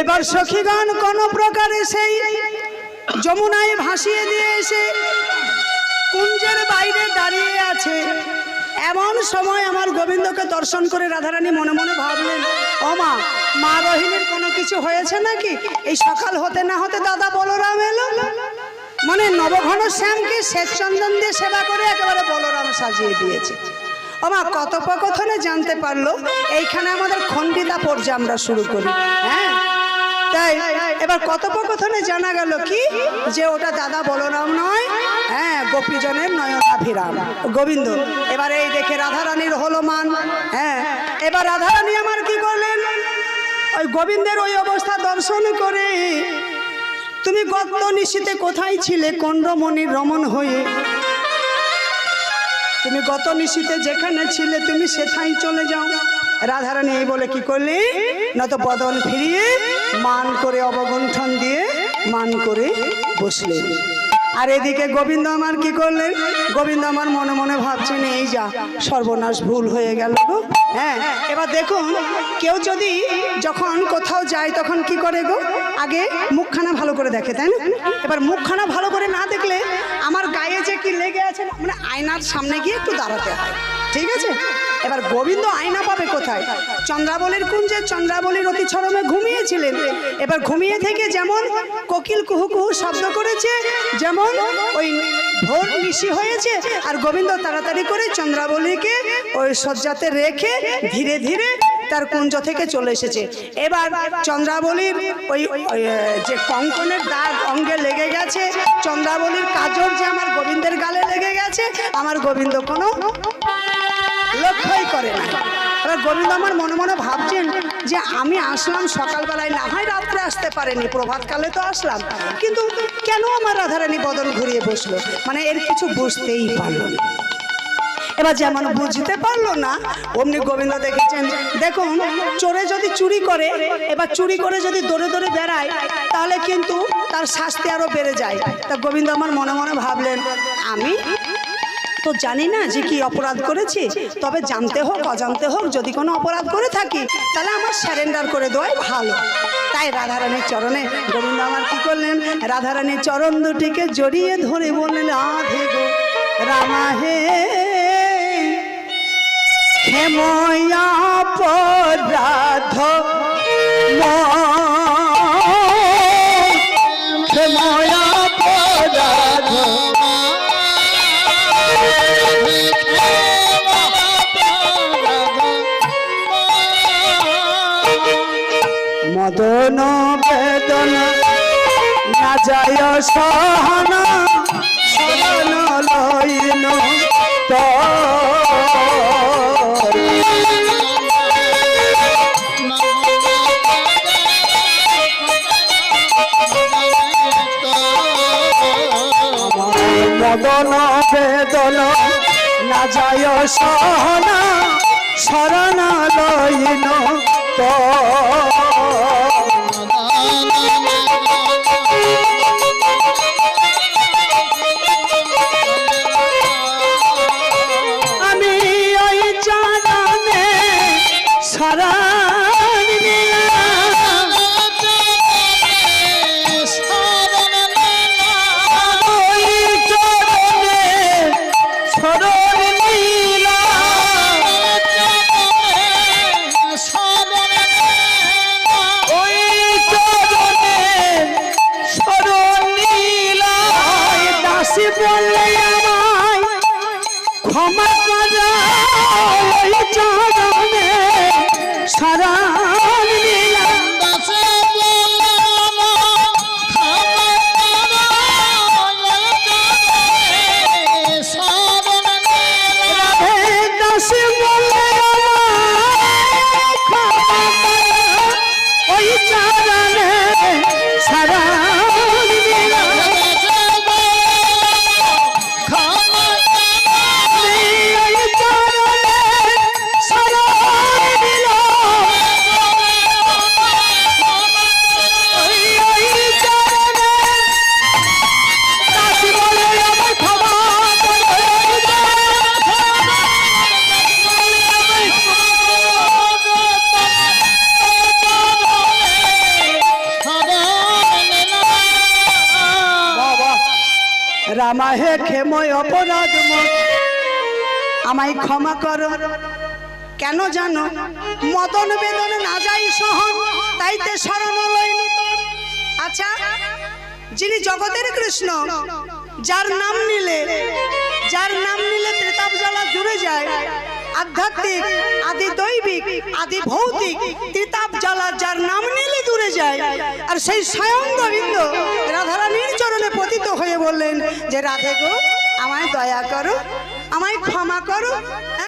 এবার সখীগণ কোন প্রকারে সেই যমুনায় ভাসিয়ে দিয়ে এসে কুঞ্জের বাইরে দাঁড়িয়ে আছে। এমন সময় আমার গোবিন্দকে দর্শন করে রাধারানী মনে মনে ভাবলেন, ও মা রহিনীর কোনো কিছু হয়েছে নাকি? এই সকাল হতে না হতে দাদা বলরাম এলো। মানে নবঘন শ্যামকে শ্বেত চন্দন দিয়ে সেবা করে একেবারে বলরাম সাজিয়ে দিয়েছে। আমার কথোপকথনে জানতে পারল, এইখানে আমাদের খণ্ডিতা পর্যায়ে আমরা শুরু করি। হ্যাঁ? তাই, এবার কথোপকথনে জানা গেল কি? যে ওটা দাদা বলরাম নয় হ্যাঁ গোপীজনের নয়নাভিরাম। গোবিন্দ, এবার এই দেখে রাধারানীর হলো মান হ্যাঁ এবার রাধারানী আমার কি করলেন? ওই গোবিন্দের ওই অবস্থা দর্শন করে, তুমি গত নিশীতে কোথায় ছিলে, কন্ডমণির রমন হয়ে? তুমি গত নিশীতে যেখানে ছিলে, তুমি সেথাই চলে যাও। রাধারানী এই বলে কি করলি? না তো বদন ফিরিয়ে মান করে অবগুণ্ঠন দিয়ে মান করে বসলেন আর এদিকে গোবিন্দ আমার কি করলেন? গোবিন্দ আমার মনে মনে ভাবছেন, এই যা, সর্বনাশ ভুল হয়ে গেল গো। হ্যাঁ এবার দেখুন, কেউ যদি যখন কোথাও যায়, তখন কি করে গো? আগে মুখখানা ভালো করে দেখে, তাই না? এবার মুখখানা ভালো করে না দেখলে আমার গায়ে যে কি লেগে আছে মানে আয়নার সামনে গিয়ে একটু দাঁড়াতে হয়। ঠিক আছে? এবার গোবিন্দ আয়না পাবে কোথায়? চন্দ্রাবলীর কুঞ্জে চন্দ্রাবলীর অতি ছরমে ঘুমিয়েছিলেন। এবার ঘুমিয়ে থেকে যেমন কোকিল কুহু কুহু শব্দ করেছে, যেমন ওই ভোর নিশি হয়েছে, আর গোবিন্দ তাড়াতাড়ি করে চন্দ্রাবলীকে ওই শয্যাতে রেখে ধীরে ধীরে তার কুঞ্জ থেকে চলে এসেছে। এবার চন্দ্রাবলীর ওই যে কঙ্কনের দাগ অঙ্গে লেগে গেছে, চন্দ্রাবলীর কাজর যে আমার গোবিন্দের গালে লেগে গেছে, আমার গোবিন্দ কোনো লক্ষ্যই করে না। এবার গোবিন্দ আমার মনে মনে ভাবছেন যে আমি আসলাম সকালবেলায়, না হয় রাত্রে আসতে পারেনি, প্রভাতকালে তো আসলাম। কিন্তু কেন আমার রাধারানী বদল ঘুরিয়ে বসল? মানে এর কিছু বুঝতেই পারল না। এবার যেমন বুঝতে পারল না, অমনি গোবিন্দ দেখেছেন, দেখুন, চোরে যদি চুরি করে, এবার চুরি করে যদি দৌড়ে দৌড়ে বেড়ায়, তাহলে কিন্তু তার শাস্তি আরও বেড়ে যায়। তা গোবিন্দ আমার মনে মনে ভাবলেন, আমি তো জানি না যে কি অপরাধ করেছি। তবে জানতে হোক, অজান্তে হোক, যদি কোনো অপরাধ করে থাকি, তাহলে আমার স্যারেন্ডার করে দেওয়াই ভালো। তাই রাধারানীর চরণে গোবিন্দ আমার কী করলেন? রাধারানীর চরণ দুটিকে জড়িয়ে ধরে বললেন আধে গো, রামা হে, হেময়া পরাধ হেময়া মদন বেদন। না যায় সহন সদন লইন মদন বেদন না যায় সহন শরণ লইন তো বললে রামা হে ক্ষেময় অপরাধ আমায় ক্ষমা করো। কেন জানো? মদন বেদন না যাই সহন, তাইতে শরণ তোর। আচ্ছা যিনি জগতের কৃষ্ণ, যার নাম নিলে, যার নাম নিলে ত্রেতাপ জ্বালা জুড়ে যায়। আধ্যাত্মিক, আদি দৈবিক, আদি ভৌতিক ত্রিতাপ জ্বালা যার নাম নিলে দূরে যায়। আর সেই স্বয়ং গোবিন্দ রাধারানীর বললেন যে রাধে গো আমায় দয়া করো আমায় ক্ষমা করো।